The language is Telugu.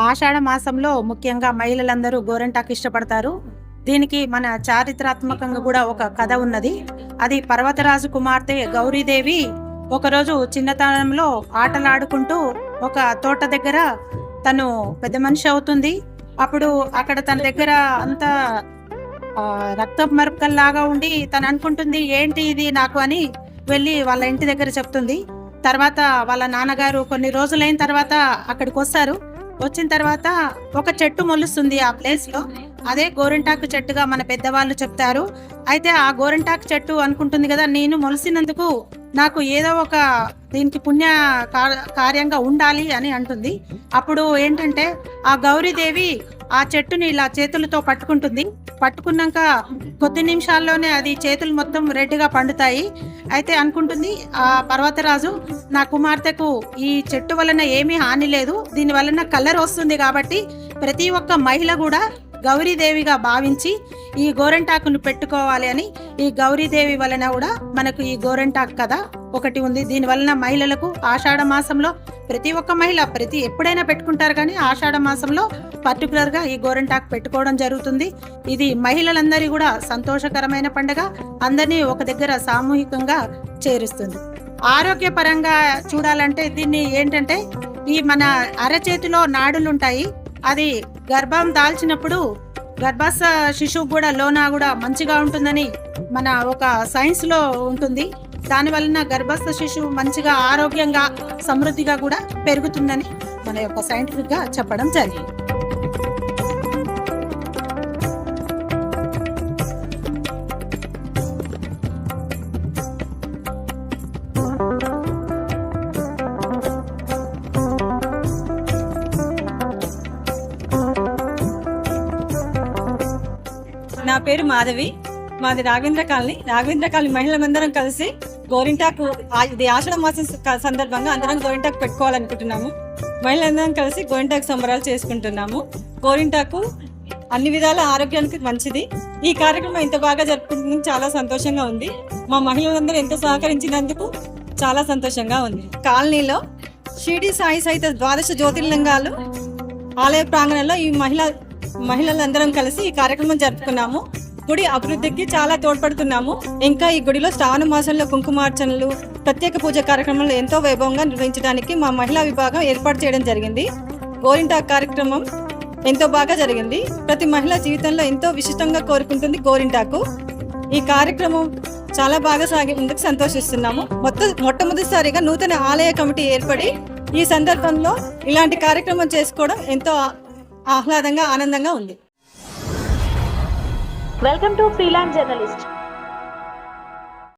ఆషాఢ మాసంలో ముఖ్యంగా మహిళలందరూ గోరెంటాకు ఇష్టపడతారు. దీనికి మన చారిత్రాత్మకంగా కూడా ఒక కథ ఉన్నది. అది పర్వతరాజు కుమార్తె గౌరీదేవి ఒకరోజు చిన్నతనంలో ఆటలాడుకుంటూ ఒక తోట దగ్గర తను పెద్ద మనిషి అవుతుంది. అప్పుడు అక్కడ తన దగ్గర అంత రక్త మరకల్లాగా ఉండి తను అనుకుంటుంది ఏంటి ఇది నాకు? అని వెళ్ళి వాళ్ళ ఇంటి దగ్గర చెప్తుంది. తర్వాత వాళ్ళ నాన్నగారు కొన్ని రోజులైన తర్వాత అక్కడికి వస్తారు వచ్చిన తర్వాత ఒక చెట్టు మొలుస్తుంది ఆ ప్లేస్లో అదే గోరింటాకు చెట్టుగా మన పెద్దవాళ్ళు చెప్తారు. అయితే ఆ గోరింటాకు చెట్టు అనుకుంటుంది కదా నేను మొలిసినందుకు నాకు ఏదో ఒక దీనికి పుణ్య కార్యంగా ఉండాలి అని అంటుంది. అప్పుడు ఏంటంటే ఆ గౌరీదేవి ఆ చెట్టుని ఇలా చేతులతో పట్టుకుంటుంది. పట్టుకున్నాక కొద్ది నిమిషాల్లోనే అది చేతులు మొత్తం రెడ్గా పండుతాయి. అయితే అనుకుంటుంది ఆ పర్వతరాజు నా కుమార్తెకు ఈ చెట్టు వలన ఏమీ హాని లేదు. దీని వలన కలర్ వస్తుంది కాబట్టి ప్రతి ఒక్క మహిళ కూడా గౌరీదేవిగా భావించి ఈ గోరంటాకును పెట్టుకోవాలి అని ఈ గౌరీదేవి వలన కూడా మనకు ఈ గోరంటాకు కథ ఒకటి ఉంది. దీని వలన మహిళలకు ఆషాఢ మాసంలో ప్రతి ఒక్క మహిళ ప్రతి ఎప్పుడైనా పెట్టుకుంటారు కానీ ఆషాఢ మాసంలో పర్టికులర్గా ఈ గోరంటాకు పెట్టుకోవడం జరుగుతుంది. ఇది మహిళలందరి కూడా సంతోషకరమైన పండుగ. అందరినీ ఒక దగ్గర సామూహికంగా చేరుస్తుంది. ఆరోగ్యపరంగా చూడాలంటే దీన్ని ఏంటంటే ఈ మన అరచేతిలో నాడులుంటాయి. అది గర్భం దాల్చినప్పుడు గర్భస్థ శిశువు కూడా లోన కూడా మంచిగా ఉంటుందని మన ఒక సైన్స్లో ఉంటుంది. దాని వలన గర్భస్థ శిశువు మంచిగా ఆరోగ్యంగా సమృద్ధిగా కూడా పెరుగుతుందని మన యొక్క సైంటిఫిక్గా చెప్పడం జరిగింది. నా పేరు మాధవి. మాది రాఘవేంద్ర కాలనీ. రాఘవేంద్ర కాలనీ మహిళలందరం కలిసి గోరింటాకు ఇది ఆషాఢ మాసం సందర్భంగా అందరం గోరింటాకు పెట్టుకోవాలనుకుంటున్నాము. మహిళలందరం కలిసి గోరింటాకు సంబరాలు చేసుకుంటున్నాము. గోరింటాకు అన్ని విధాల ఆరోగ్యానికి మంచిది. ఈ కార్యక్రమం ఇంత బాగా జరుపుకుంటున్నందుకు చాలా సంతోషంగా ఉంది. మా మహిళలందరూ ఎంతో సహకరించినందుకు చాలా సంతోషంగా ఉంది. కాలనీలో షిరిడి సాయి సహిత ద్వాదశ జ్యోతిర్లింగాలు ఆలయ ప్రాంగణంలో ఈ మహిళ మహిళలందరం కలిసి ఈ కార్యక్రమం జరుపుకున్నాము. గుడి అభివృద్ధికి చాలా తోడ్పడుతున్నాము. ఇంకా ఈ గుడిలో శ్రావణ మాసంలో కుంకుమార్చనలు ప్రత్యేక పూజ కార్యక్రమాలు ఎంతో వైభవంగా నిర్వహించడానికి మా మహిళా విభాగం ఏర్పాటు చేయడం జరిగింది. గోరింటాకు కార్యక్రమం ఎంతో బాగా జరిగింది. ప్రతి మహిళ జీవితంలో ఎంతో విశిష్టంగా కోరుకుంటుంది గోరింటాకు. ఈ కార్యక్రమం చాలా బాగా సాగినందుకు సంతోషిస్తున్నాము. మొత్తం మొట్టమొదటిసారిగా నూతన ఆలయ కమిటీ ఏర్పడి ఈ సందర్భంలో ఇలాంటి కార్యక్రమం చేసుకోవడం ఎంతో ఆహ్లాదంగా ఆనందంగా ఉంది. Welcome to Freeland journalist.